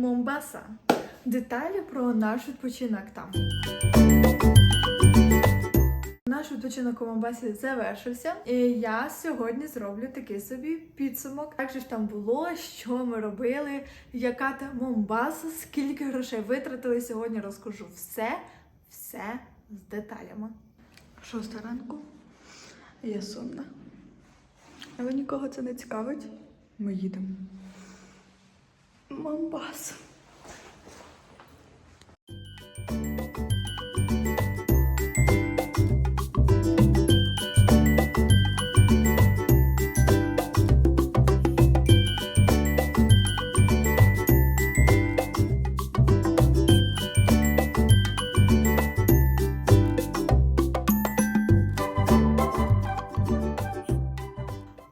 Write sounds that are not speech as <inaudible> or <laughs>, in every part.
Момбаса. Деталі про наш відпочинок там. Наш відпочинок у Момбасі завершився, і я сьогодні зроблю такий собі підсумок. Як же ж там було, що ми робили, яка там Момбаса, скільки грошей витратили сьогодні. Розкажу все, все з деталями. Шоста ранку. Я сонна. Але нікого це не цікавить. Ми їдемо. Момбаса.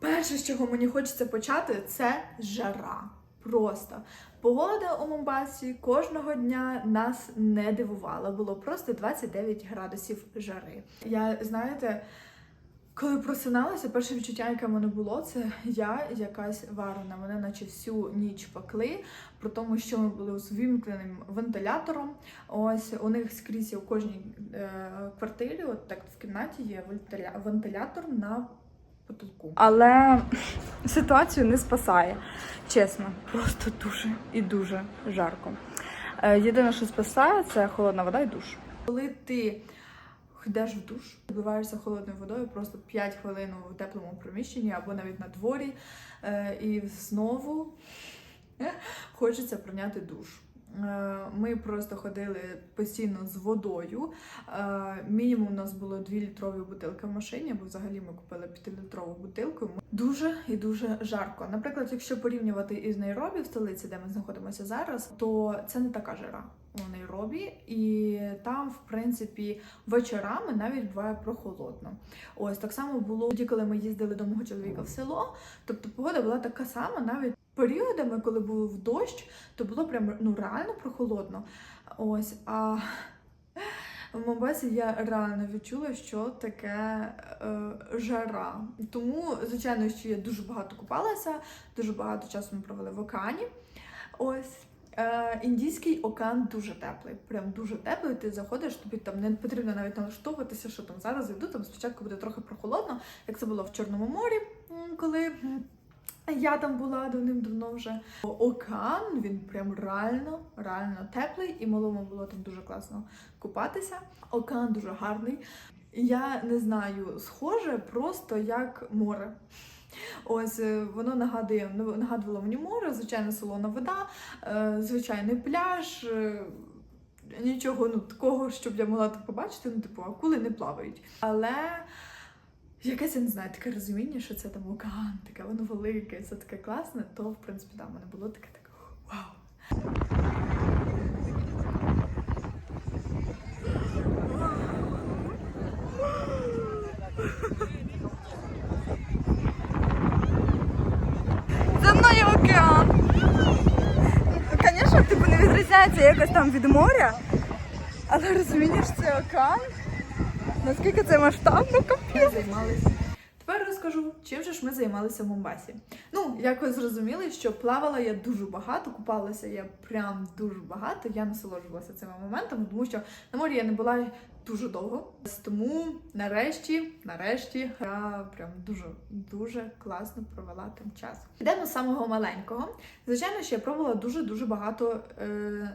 Перше, з чого мені хочеться почати, це жара. Просто погода у Момбасі кожного дня нас не дивувала. Було просто 29 градусів жари. Я знаєте, коли просиналася, перше відчуття, яке в мене було, це я якась варена. Мене наче всю ніч пекли, при тому, що ми були з вимкненим вентилятором. Ось у них скрізь у кожній е, квартирі, от так в кімнаті є вентилятор на потолку. Але <laughs> ситуацію не спасає. Чесно, просто дуже і дуже жарко. Е, Єдине, що спасає, це холодна вода і душ. Коли ти йдеш в душ, вбиваєшся холодною водою просто 5 хвилин у теплому приміщенні або навіть на дворі, е, і знову <laughs> хочеться прийняти душ. Е, Ми просто ходили постійно з водою. Е, Мінімум у нас було 2 літрові бутилки в машині, бо взагалі ми купили 5-літрову бутилку. Дуже і дуже жарко. Наприклад, якщо порівнювати із Найробі в столиці, де ми знаходимося зараз, то це не така жара у Найробі, і там, в принципі, вечорами навіть буває прохолодно. Ось так само було тоді, коли ми їздили до мого чоловіка в село. Тобто погода була така сама, навіть періодами, коли був дощ, то було прям ну реально прохолодно. Ось а. В Момбасі я реально відчула, що таке е, жара. Тому, звичайно, що я дуже багато купалася, дуже багато часу ми провели в океані. Ось. Е, індійський океан дуже теплий, прям дуже теплий. Ти заходиш, тобі там не потрібно навіть налаштовуватися, що там зараз йду. Там спочатку буде трохи прохолодно, як це було в Чорному морі, коли я там була давним-давно вже. Океан він прям реально, реально теплий, і малому було там дуже класно купатися. Океан дуже гарний. Я не знаю, схоже просто як море. Ось е, воно нагадує, ну, нагадувало мені море, звичайно, солона вода, е, звичайний пляж. е, Нічого ну, такого, щоб я могла побачити, ну, типу, акули не плавають. Але якесь, я не знаю, таке розуміння, що це там океан, таке воно велике, це таке класне, то в принципі да, мене було таке таке вау. За мною океан. Звісно, типу не відрізняється якось там від моря, але розумієш, це океан. Наскільки це масштабно, капець. займалися. Тепер розкажу, чим же ж ми займалися в Момбасі. Ну, як ви зрозуміли, що плавала я дуже багато, купалася я прям дуже багато. Я насолоджувалася цими моментами, тому що на морі я не була дуже довго. Тому нарешті, нарешті, я прям дуже дуже класно провела там час. Йдемо з самого маленького. Звичайно, що я пробувала дуже дуже багато е,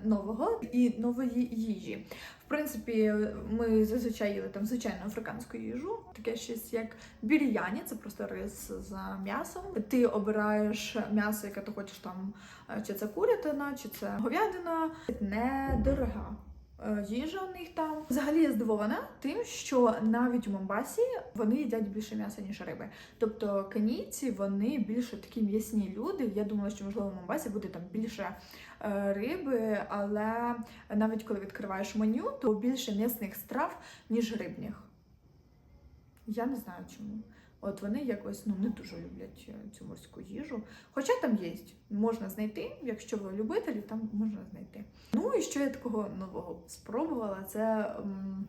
нового і нової їжі. В принципі, ми зазвичай їли там звичайну африканську їжу, таке щось як бір'яні, це просто рис з м'ясом. Ти обираєш м'ясо, яке ти хочеш там, чи це курятина, чи це говядина. Недорога. Е, Їжа у них там взагалі я здивована тим, що навіть у Момбасі вони їдять більше м'яса ніж риби. Тобто канійці вони більше такі м'ясні люди. Я думала, що можливо в Момбасі буде там більше е, риби, але навіть коли відкриваєш меню, то більше м'ясних страв, ніж рибних. Я не знаю чому. От вони якось ну не дуже люблять е, цю морську їжу. Хоча там є, можна знайти, якщо ви любителі, там можна знайти. Ну і що я такого нового спробувала, це м,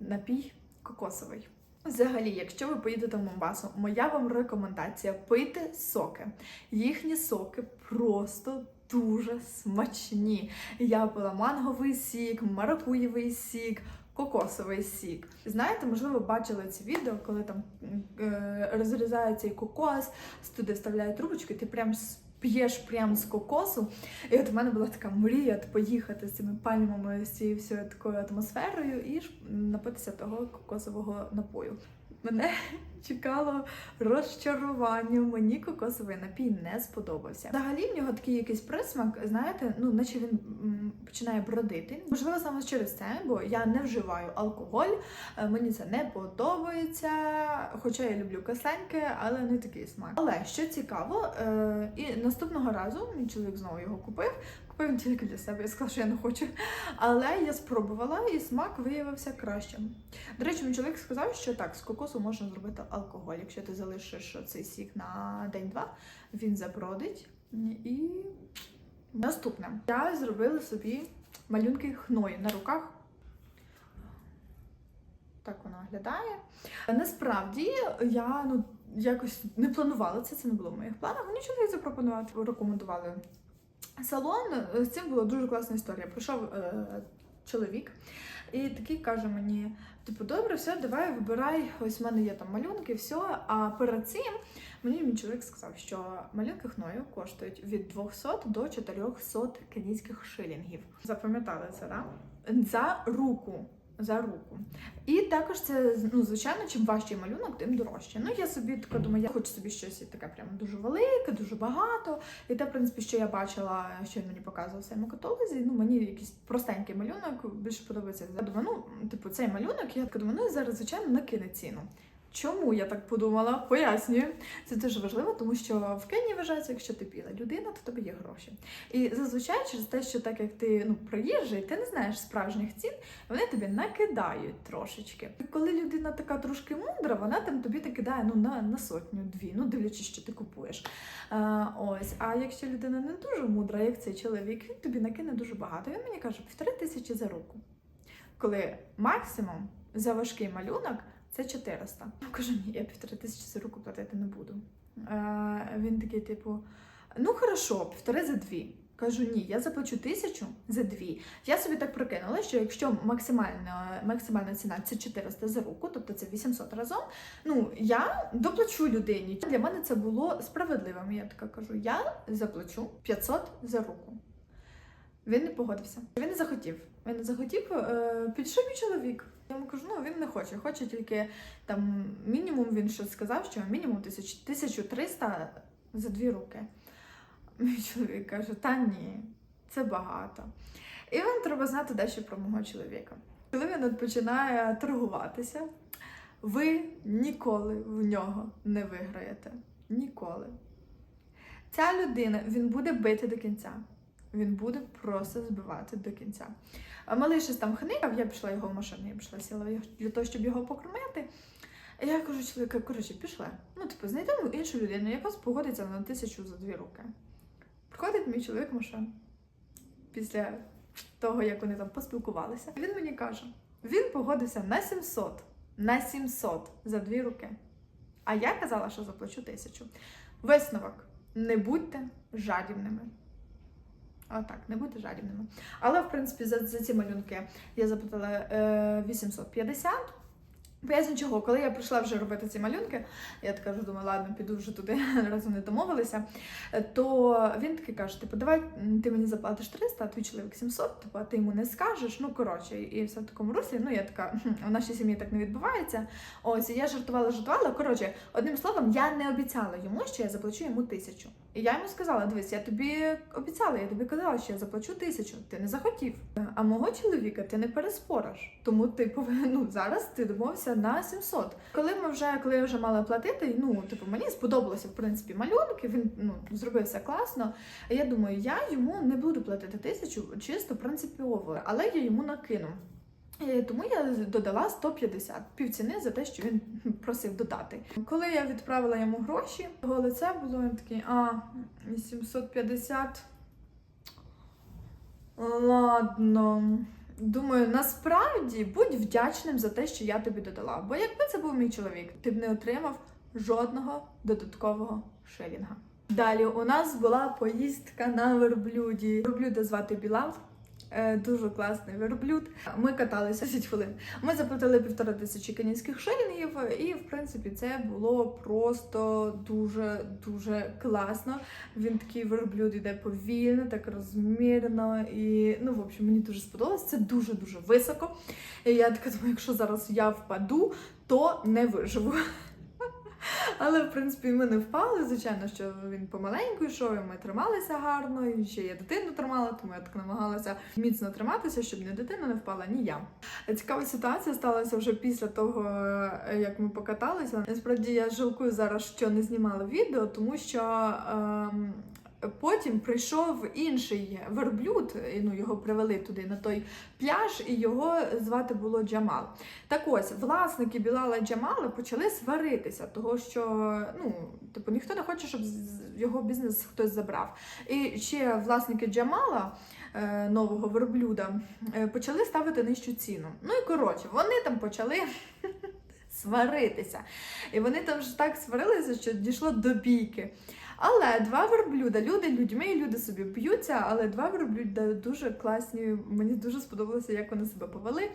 напій кокосовий. Взагалі, якщо ви поїдете в Момбасу, моя вам рекомендація пийте соки. Їхні соки просто дуже смачні. Я пила манговий сік, маракуєвий сік. Кокосовий сік. Знаєте, можливо, бачили ці відео, коли там е, розрізають цей кокос, туди вставляють трубочку, і ти прям п'єш прям з кокосу. І от в мене була така мрія поїхати з цими пальмами, з цією всією такою атмосферою і напитися того кокосового напою. Мене чекало розчарування. Мені кокосовий напій не сподобався. Взагалі в нього такий якийсь присмак, знаєте, ну наче він починає бродити. Можливо, саме через це, бо я не вживаю алкоголь, е, мені це не подобається. Хоча я люблю кисленьке, але не такий смак. Але що цікаво, е, і наступного разу мій чоловік знову його купив. Купив тільки для себе. Я сказала, що я не хочу. Але я спробувала, і смак виявився кращим. До речі, мій чоловік сказав, що так, з кокосу можна зробити алкоголь. Якщо ти залишиш цей сік на день-два, він забродить. І наступне. Я зробила собі малюнки хної на руках. Так воно виглядає. Насправді я ну якось не планувала це, це не було в моїх планах. Мені чоловік запропонував, рекомендували салон. З цим була дуже класна історія. Прийшов е, чоловік і такий каже мені: типу, добре, все, давай вибирай. Ось в мене є там малюнки, все. А перед цим мені мій чоловік сказав, що малюнки хною коштують від 200 до 400 кенійських шилінгів. Запам'ятали це, так? За руку. За руку. І також це, ну, звичайно, чим важчий малюнок, тим дорожче. Ну, я собі така думаю, я хочу собі щось таке прямо дуже велике, дуже багато. І те, в принципі, що я бачила, що мені показував в своєму каталозі, ну мені якийсь простенький малюнок більше подобається. Я думаю, ну, типу, цей малюнок, я така думаю, ну зараз, звичайно, накине ціну. Чому я так подумала? Пояснюю. Це дуже важливо, тому що в Кенії вважається, якщо ти біла людина, то тебе є гроші. І зазвичай через те, що так як ти ну приїжджий, ти не знаєш справжніх цін, вони тобі накидають трошечки. І коли людина така трошки мудра, вона там тобі накидає ну на, на сотню дві, ну дивлячись, що ти купуєш. А, ось, а якщо людина не дуже мудра, як цей чоловік, він тобі накине дуже багато. Він мені каже, півтори тисячі за руку. Коли максимум за важкий малюнок це 400. Я кажу, ні, я півтори тисячі за руку платити не буду. Е, він такий, типу, ну хорошо, півтори за дві. Кажу, ні, я заплачу тисячу за дві. Я собі так прикинула, що якщо максимальна, максимальна ціна це 400 за руку, тобто це 800 разом, ну я доплачу людині. Для мене це було справедливим. Я така кажу, я заплачу 500 за руку. Він не погодився. Він не захотів. Він не захотів, е, підійшов мій чоловік. Я йому кажу, ну він не хоче, хоче тільки там мінімум він щось сказав, що мінімум 1300 за дві руки. Мій чоловік каже: та ні, це багато. І вам треба знати дещо про мого чоловіка. Коли він починає торгуватися, ви ніколи в нього не виграєте. Ніколи. Ця людина він буде бити до кінця. Він буде просто збивати до кінця. А малий щось там хникав, я пішла його в машину, я пішла сіла для того, щоб його покормити. Я кажу чоловіка, коротше, пішли. Ну, типу, знайдемо іншу людину, яка погодиться на тисячу за дві руки. Приходить мій чоловік в машину після того, як вони там поспілкувалися. Він мені каже: він погодився на 700, на 700 за дві руки. А я казала, що заплачу тисячу. Висновок: не будьте жадібними. Отак, не будьте жадібними. Але, в принципі, за, за ці малюнки я заплатила е, 850. Поясню чого, коли я прийшла вже робити ці малюнки, я така вже думаю, ладно, піду вже туди, <laughs> раз вони домовилися. То він такий каже: типу, давай ти мені заплатиш 300, а твій чоловік 700, типу, а ти йому не скажеш. Ну, коротше, і все в такому руслі. Ну, я така, «Хм, в нашій сім'ї так не відбувається. Ось, я жартувала, жартувала. Коротше, одним словом, я не обіцяла йому, що я заплачу йому тисячу. І я йому сказала: дивись, я тобі обіцяла, я тобі казала, що я заплачу тисячу. Ти не захотів. А мого чоловіка ти не переспориш. Тому ти повинен <laughs> ну, зараз ти домовився на 700. Коли ми вже, коли я вже мала платити, ну типу мені сподобалося в принципі малюнки. Він ну зробив все класно. Я думаю, я йому не буду платити тисячу чисто принципово, але я йому накину. Е, Тому я додала 150 півціни за те, що він <laughs> просив додати. Коли я відправила йому гроші, його лице було він такий, а 750. Ладно. Думаю, насправді будь вдячним за те, що я тобі додала. Бо якби це був мій чоловік, ти б не отримав жодного додаткового шилінга. Далі у нас була поїздка на верблюді. Верблюда звати Білал. Е, Дуже класний верблюд. Ми каталися <laughs> 10 хвилин. Ми заплатили півтора тисячі канадських шилінгів, і в принципі це було просто дуже дуже класно. Він такий верблюд іде повільно, так розмірно. І ну, в общем, мені дуже сподобалось. Це дуже дуже високо. І я така думаю, якщо зараз я впаду, то не виживу. Але в принципі ми не впали. Звичайно, що він помаленьку йшов, і ми трималися гарно. І ще я дитину тримала, тому я так намагалася міцно триматися, щоб ні дитина не впала, ні я. Цікава ситуація сталася вже після того, е, як ми покаталися. Насправді я жалкую зараз, що не знімала відео, тому що. Ем... Потім прийшов інший верблюд, ну його привели туди на той пляж, і його звати було Джамал. Так ось власники Білала Джамала почали сваритися, того що ну, типу, ніхто не хоче, щоб його бізнес хтось забрав. І ще власники Джамала. е, Нового верблюда е, почали ставити нижчу ціну. Ну і коротше, вони там почали <laughs> сваритися. І вони там ж так сварилися, що дійшло до бійки. Але два верблюда, люди людьми, люди собі б'ються, але два верблюда дуже класні. Мені дуже сподобалося, як вони себе повели.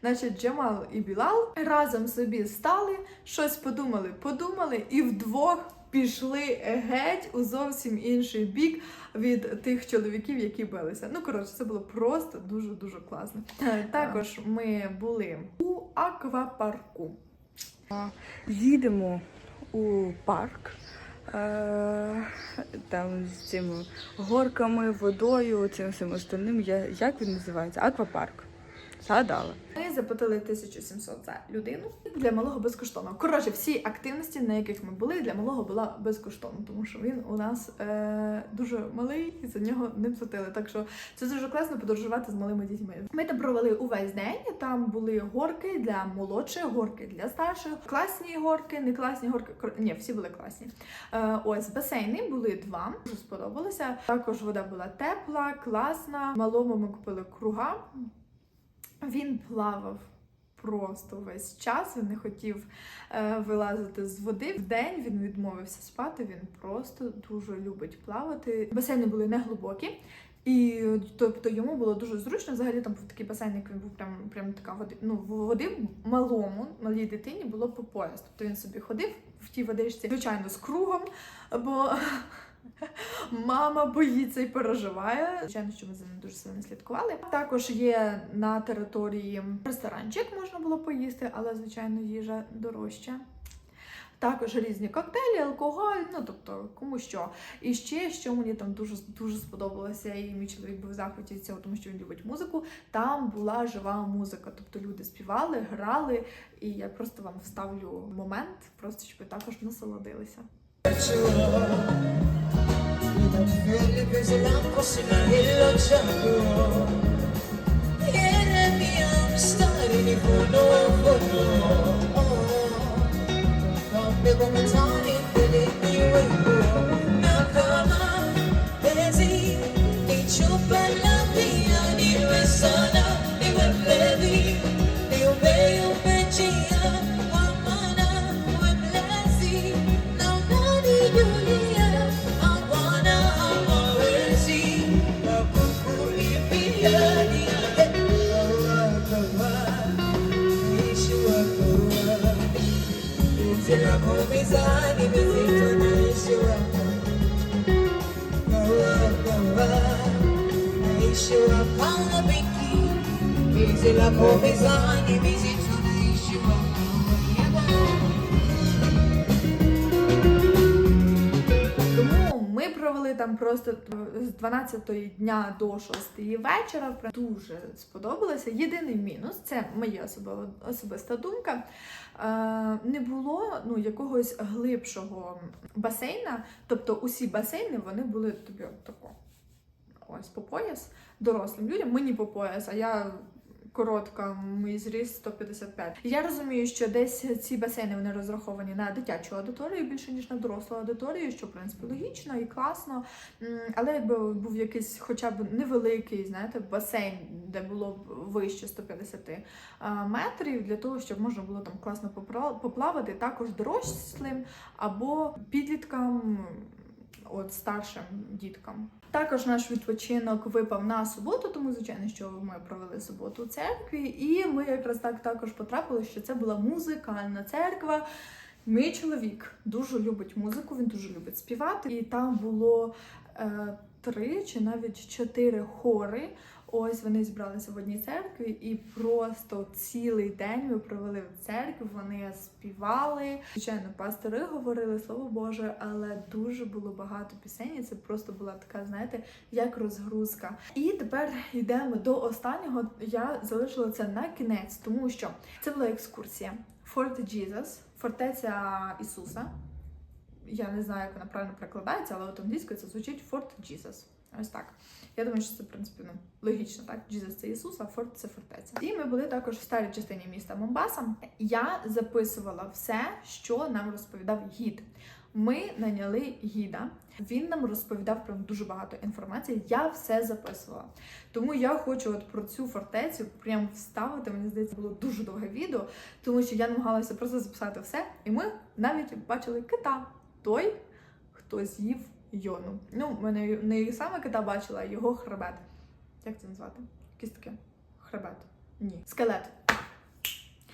Значить, Джамал і Білал разом собі стали, щось подумали, подумали, і вдвох пішли геть у зовсім інший бік від тих чоловіків, які билися. Ну коротше, це було просто дуже дуже класно. Також ми були у аквапарку. Їдемо у парк. Е, Там з цими горками, водою, цим всім остальним. Як він називається? Аквапарк. Згадала. Ми заплатили 1700 за людину для малого безкоштовно. Коротше, всі активності, на яких ми були, для малого була безкоштовно, тому що він у нас е, дуже малий і за нього не платили. Так що це дуже класно подорожувати з малими дітьми. Ми там провели увесь день. Там були горки для молодших, горки для старших, класні горки, не класні горки. Ні, всі були класні. Е, ось басейни були два. Дуже сподобалося. Також вода була тепла, класна. Малому ми купили круга. Він плавав просто весь час. Він не хотів е, вилазити з води. В день він відмовився спати. Він просто дуже любить плавати. Басейни були не глибокі. І тобто йому було дуже зручно. Взагалі там був такий басейник, він був прям, прям така води. Ну, води малому, малій дитині було по пояс. Тобто він собі ходив в тій водичці, звичайно, з кругом, бо Мама боїться і переживає. Звичайно, що ми за ним дуже сильно слідкували. Також є на території ресторанчик, можна було поїсти, але звичайно їжа дорожча. Також різні коктейлі, алкоголь, ну тобто кому що. І ще, що мені там дуже дуже сподобалося, і мій чоловік був в захваті від цього, тому що він любить музику. Там була жива музика. Тобто люди співали, грали, і я просто вам вставлю момент, просто щоб ви також насолодилися. Elbette selam kosina illo çabuo Yere mi amstarını kono просто з 12 дня до 6 вечора. Дуже сподобалося. Єдиний мінус це моя особиста думка. Е, не було ну якогось глибшого басейна. Тобто усі басейни вони були тобі тако. Ось по пояс дорослим людям. Мені по пояс, а я коротка, мій зріст 155. Я розумію, що десь ці басейни вони розраховані на дитячу аудиторію більше ніж на дорослу аудиторію, що в принципі логічно і класно. Але якби був якийсь хоча б невеликий, знаєте, басейн, де було б вище 150 а, метрів, для того, щоб можна було там класно поплавати, також дорослим або підліткам. От старшим діткам. Також наш відпочинок випав на суботу, тому звичайно, що ми провели суботу у церкві, і ми якраз так також потрапили, що це була музикальна церква. Мій чоловік дуже любить музику, він дуже любить співати, і там було е, три чи навіть чотири хори. Ось вони зібралися в одній церкві, і просто цілий день ми провели в церкві. Вони співали. Звичайно, пастори говорили слово Боже, але дуже було багато пісень. і Це просто була така, знаєте, як розгрузка. І тепер йдемо до останнього. Я залишила це на кінець, тому що це була екскурсія. Fort Jesus, фортеця Ісуса. Я не знаю, як вона правильно перекладається, але от англійською це звучить Fort Jesus. Ось так. Я думаю, що це в принципі ну, логічно, так? Jesus це Ісус, а форт це фортеця. І ми були також в старій частині міста Момбаса. Я записувала все, що нам розповідав гід. Ми наняли гіда. Він нам розповідав прям дуже багато інформації. Я все записувала. Тому я хочу от про цю фортецю прям вставити. Мені здається, було дуже довге відео, тому що я намагалася просто записати все. І ми навіть бачили кита, той, хто з'їв йону. Ну, мене не, саме кита бачила, а його хребет. Як це назвати? Кістки. хребет. Ні. Скелет.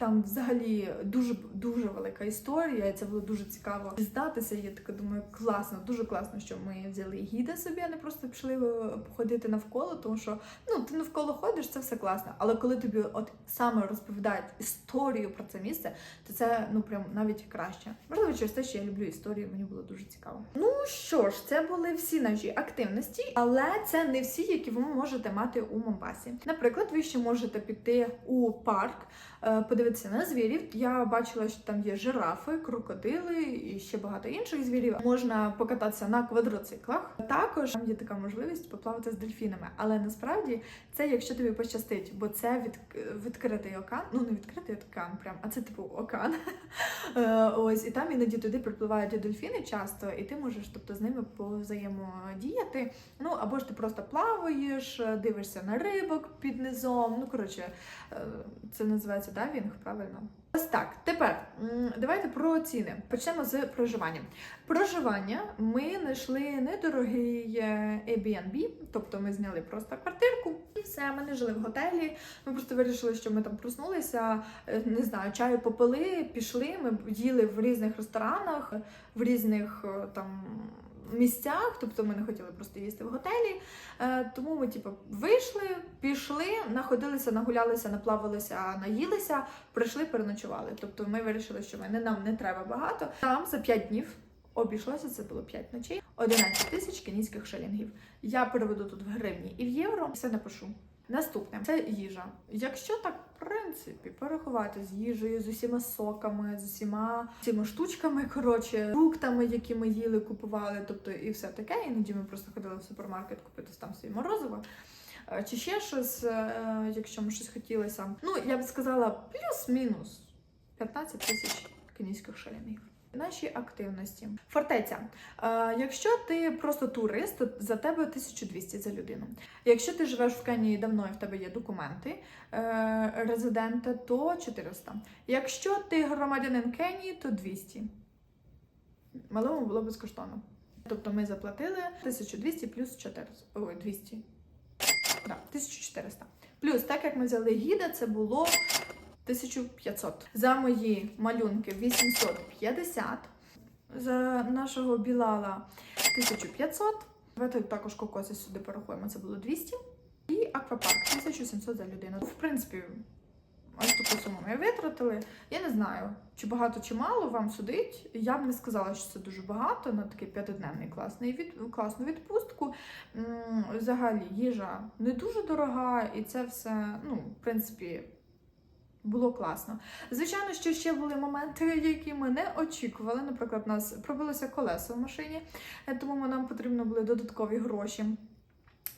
Там взагалі дуже дуже велика історія, і це було дуже цікаво здатися. Я така думаю, класно, дуже класно, що ми взяли гіда собі, а не просто пішли е, походити навколо, тому що ну ти навколо ходиш, це все класно. Але коли тобі от саме розповідають історію про це місце, то це ну прям навіть краще. Можливо, через те, що я люблю історію, мені було дуже цікаво. Ну що ж, це були всі наші активності, але це не всі, які ви можете мати у Момбасі. Наприклад, ви ще можете піти у парк. е, Подивитися на звірів. Я бачила, що там є жирафи, крокодили і ще багато інших звірів. Можна покататися на квадроциклах. Також там є така можливість поплавати з дельфінами. Але насправді це якщо тобі пощастить, бо це від, відкритий океан. Ну не відкритий океан, прям, а це типу океан. <laughs> Е, Ось і там іноді туди припливають дельфіни часто, і ти можеш тобто з ними повзаємодіяти. Ну або ж ти просто плаваєш, дивишся на рибок під низом. Ну коротше, е, це називається дайвінг, правильно? Ось так. Тепер давайте про ціни. Почнемо з проживання. Проживання ми знайшли недорогий е, Airbnb, тобто ми зняли просто квартирку і все. Ми не жили в готелі. Ми просто вирішили, що ми там проснулися, е, не знаю, чаю попили, пішли. Ми їли в різних ресторанах, в різних е, там. Місцях, тобто ми не хотіли просто їсти в готелі. Е, тому ми, типу, вийшли, пішли, находилися, нагулялися, наплавалися, наїлися, прийшли, переночували. Тобто ми вирішили, що ми, нам не треба багато. Там за 5 днів обійшлося, це було 5 ночей, 11 тисяч кенійських шилінгів. Я переведу тут в гривні і в євро, все напишу. Наступне це їжа. Якщо так, в принципі, порахувати з їжею, з усіма соками, з усіма цими штучками, <laughs> коротше, фруктами, які ми їли, купували, тобто і все таке. Іноді ми просто ходили в супермаркет купити там собі морозиво. е, Чи ще щось, е, якщо ми щось хотілося. Ну, я б сказала, плюс-мінус 15 тисяч кенійських шилінгів. Наші активності. Фортеця. Е, якщо ти просто турист, то за тебе 1200 за людину. Якщо ти живеш в Кенії давно і в тебе є документи е, резидента, то 400. Якщо ти громадянин Кенії, то 200. Малому було безкоштовно. Тобто ми заплатили 1200 плюс 400. Ой, 200. Да, 1400. Плюс, так як ми взяли гіда, це було 1500. За мої малюнки 850. За нашого білала 1500. Давайте також кокоси сюди порахуємо, це було 200. І аквапарк 1700 за людину. В принципі, ось таку суму ми витратили. Я не знаю, чи багато чи мало вам судить. Я б не сказала, що це дуже багато на такий п'ятидневний класний від... класну відпустку. Взагалі їжа не дуже дорога, і це все, ну, в принципі. Було класно. Звичайно, що ще були моменти, які ми не очікували. Наприклад, у нас пробилося колесо в машині, е, тому нам потрібно були додаткові гроші.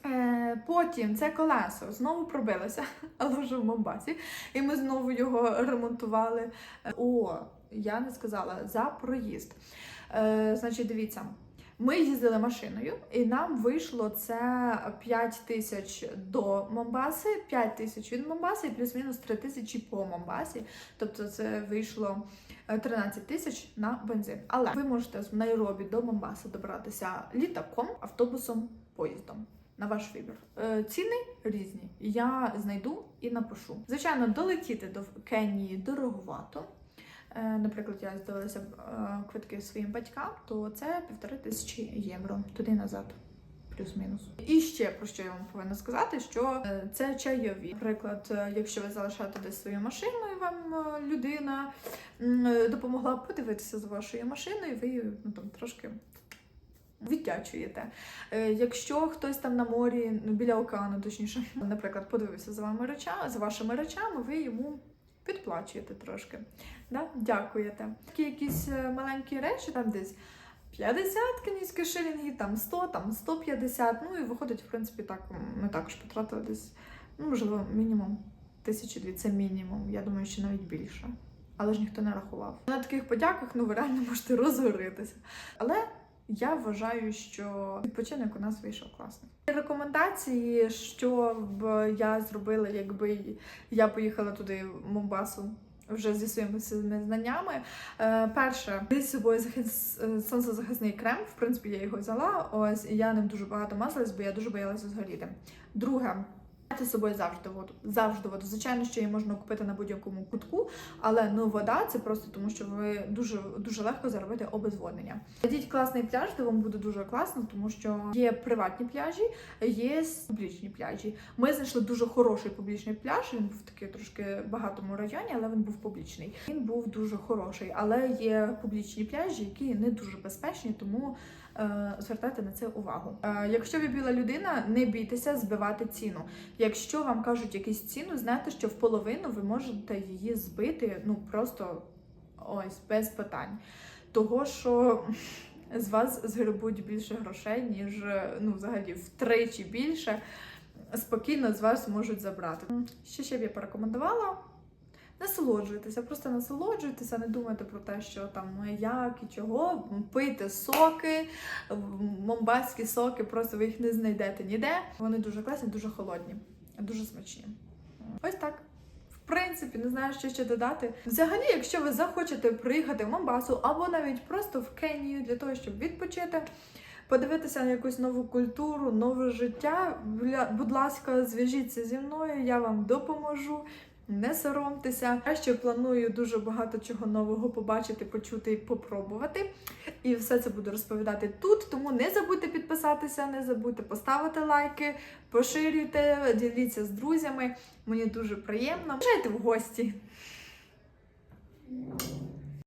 Е, Потім це колесо знову пробилося, <laughs> але вже в Момбасі, і ми знову його ремонтували. Е, О, я не сказала за проїзд. Значить, дивіться. Ми їздили машиною, і нам вийшло це 5 тисяч до Момбаси, 5 тисяч від Момбаси і плюс-мінус 3 тисячі по Момбасі. Тобто це вийшло е, 13 тисяч на бензин. Але ви можете з Найробі до Момбаси добратися літаком, автобусом, поїздом. На ваш вибір. Е, Ціни різні. Я знайду і напишу. Звичайно, долетіти до Кенії дороговато. Е, Наприклад, я здалася е, квитки своїм батькам, то це півтори тисячі євро туди назад. Плюс-мінус. І ще про що я вам повинна сказати, що е, це чайові. Наприклад, якщо ви залишаєте десь свою машину, і вам людина допомогла подивитися за вашою машиною, ви ну там трошки віддячуєте. Е, Якщо хтось там на морі, ну, біля океану, точніше, наприклад, подивився за вами речами, за вашими речами, ви йому підплачуєте трошки. Да? Дякуєте. Такі якісь е, маленькі речі, там десь 50 кенійських шилінгів, там 100, там 150. Ну і виходить, в принципі, так. Ми також потратили десь, ну, можливо, мінімум тисячі дві. Це мінімум. Я думаю, що навіть більше. Але ж ніхто не рахував. На таких подяках ну ви реально можете <laughs> розгоритися. Але я вважаю, що відпочинок у нас вийшов класний. Рекомендації, що б я зробила, якби я поїхала туди в Момбасу вже зі своїми знаннями. Е, перше, з собою захис... е, сонцезахисний крем. В принципі, я його взяла. Ось і я ним дуже багато мазалась, бо я дуже боялася згоріти. Друге. З собою завжди воду. Завжди воду. Звичайно, що її можна купити на будь-якому кутку, але ну вода це просто тому, що ви дуже дуже легко заробити обезводнення. Знайдіть класний пляж, де вам буде дуже класно, тому що є приватні пляжі, є публічні пляжі. Ми знайшли дуже хороший публічний пляж. Він був такий трошки багатому районі, але він був публічний. Він був дуже хороший, але є публічні пляжі, які не дуже безпечні, тому. Е, Звертайте на це увагу. Е, Якщо ви біла людина, не бійтеся збивати ціну. Якщо вам кажуть якусь ціну, знайте, що в половину ви можете її збити, ну просто ось без питань. Того, що з вас згребуть більше грошей, ніж ну, взагалі втричі більше. Спокійно з вас можуть забрати. Що ще б я порекомендувала? Насолоджуйтеся, просто насолоджуйтеся, не думайте про те, що там ну, як і чого. Пийте соки, момбатські соки, просто ви їх не знайдете ніде. Вони дуже класні, дуже холодні, дуже смачні. Ось так. В принципі, не знаю, що ще додати. Взагалі, якщо ви захочете приїхати в Момбасу або навіть просто в Кенію для того, щоб відпочити, подивитися на якусь нову культуру, нове життя, будь ласка, зв'яжіться зі мною, я вам допоможу. Не соромтеся. Я ще планую дуже багато чого нового побачити, почути і попробувати. І все це буду розповідати тут. Тому не забудьте підписатися, не забудьте поставити лайки, поширюйте, діліться з друзями. Мені дуже приємно. Приїжджайте в гості.